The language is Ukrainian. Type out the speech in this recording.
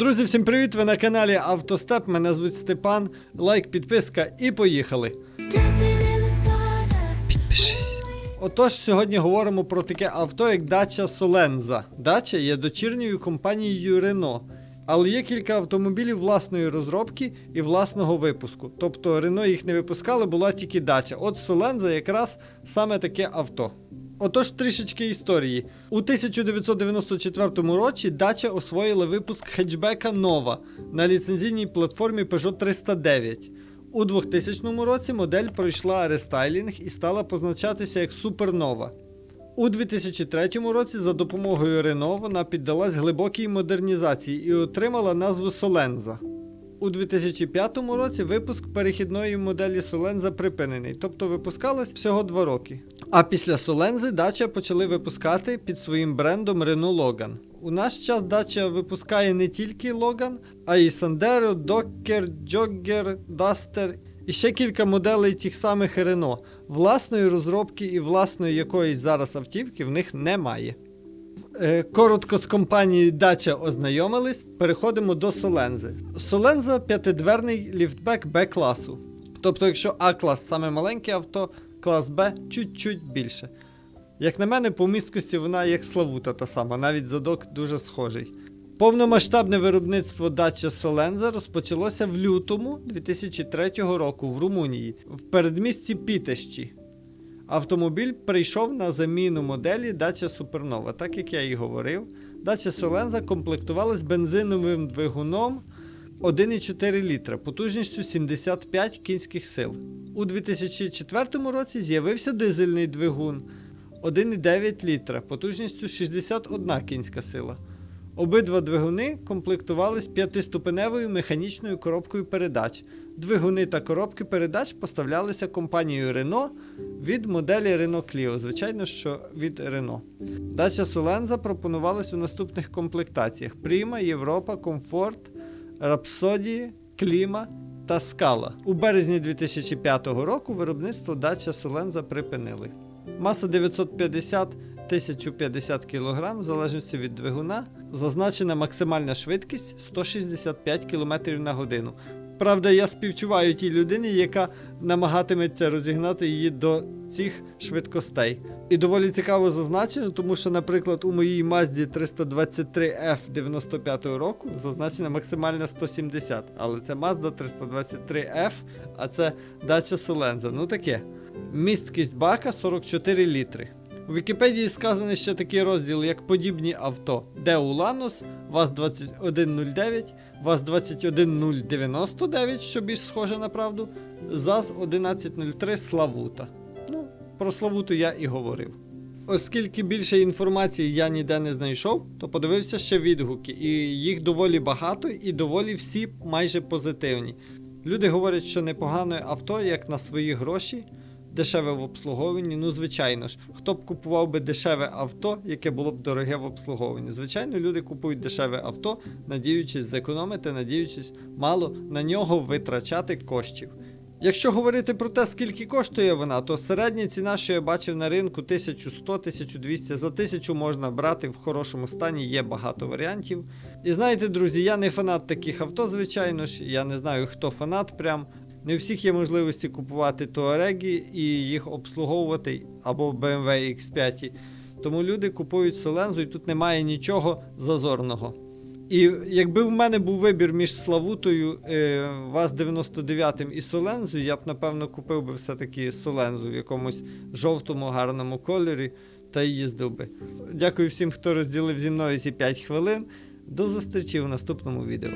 Друзі, всім привіт! Ви на каналі Автостеп. Мене звуть Степан. Лайк, підписка і поїхали. Підпишись. Отож, сьогодні говоримо про таке авто, як дача Соленза. Дача є дочірньою компанією Renault. Але є кілька автомобілів власної розробки і власного випуску. Тобто Renault їх не випускали, була тільки дача. От Соленза якраз саме таке авто. Отож, трішечки історії. У 1994 році дача освоїла випуск хетчбека Nova на ліцензійній платформі Peugeot 309. У 2000 році модель пройшла рестайлінг і стала позначатися як Супернова. У 2003 році за допомогою Renault вона піддалась глибокій модернізації і отримала назву Соленза. У 2005 році випуск перехідної моделі Соленза припинений, тобто випускалась всього 2 роки. А після Солензи Dacia почали випускати під своїм брендом Renault Logan. У наш час Dacia випускає не тільки Logan, а й Sandero, Docker, Jogger, Duster і ще кілька моделей тих самих Renault. Власної розробки і власної якоїсь зараз автівки в них немає. Е, Коротко з компанією Dacia ознайомились, переходимо до Солензи. Соленза п'ятидверний ліфтбек Б-класу. Тобто, якщо А-клас саме маленьке авто, клас Б чуть-чуть більше. Як на мене, по місткості вона як Славута та сама, навіть задок дуже схожий. Повномасштабне виробництво Dacia Соленза розпочалося в лютому 2003 року в Румунії, в передмісті Пітещі. Автомобіль прийшов на заміну моделі Dacia Supernova, так як я і говорив. Dacia Solenza комплектувалась бензиновим двигуном 1,4 літра потужністю 75 кінських сил. У 2004 році з'явився дизельний двигун 1,9 літра потужністю 61 кінська сила. Обидва двигуни комплектувались п'ятиступеневою механічною коробкою передач. Двигуни та коробки передач поставлялися компанією Renault від моделі Renault Clio, звичайно, що від Renault. Дача Solenza пропонувалась у наступних комплектаціях: Prima, Європа, Комфорт, Rhapsody, Кліма та Scala. У березні 2005 року виробництво Dacia Solenza припинили. Маса 950 1050 кг, в залежності від двигуна, зазначена максимальна швидкість 165 км на годину. Правда, я співчуваю тій людині, яка намагатиметься розігнати її до цих швидкостей. І доволі цікаво зазначено, тому що, наприклад, у моїй Mazda 323F 95 року зазначена максимальна 170, але це Mazda 323F, а це Dacia Solenza. Ну таке. Місткість бака 44 літри. У Вікіпедії сказано ще такий розділ, як подібні авто. Де Уланос, ВАЗ-2109, ВАЗ-21099, що більш схоже на правду, ЗАЗ-1103 Славута. Ну, про Славуту я і говорив. Оскільки більше інформації я ніде не знайшов, то подивився ще відгуки, і їх доволі багато, і доволі всі майже позитивні. Люди говорять, що непогане авто, як на свої гроші, дешеве в обслуговуванні. Ну, звичайно ж, хто б купував би дешеве авто, яке було б дороге в обслуговуванні? Звичайно, люди купують дешеве авто, надіючись зекономити, надіючись мало на нього витрачати коштів. Якщо говорити про те, скільки коштує вона, то середня ціна, що я бачив на ринку, 1100-1200. За 1000 можна брати в хорошому стані, є багато варіантів. І знаєте, друзі, я не фанат таких авто, звичайно ж. Я не знаю, хто фанат прям. Не у всіх є можливості купувати Туареги і їх обслуговувати або BMW X5. Тому люди купують Солензу і тут немає нічого зазорного. І якби в мене був вибір між Славутою, е, ВАЗ-99 і Солензою, я б напевно купив би все-таки Солензу в якомусь жовтому гарному кольорі та їздив би. Дякую всім, хто розділив зі мною ці 5 хвилин. До зустрічі в наступному відео.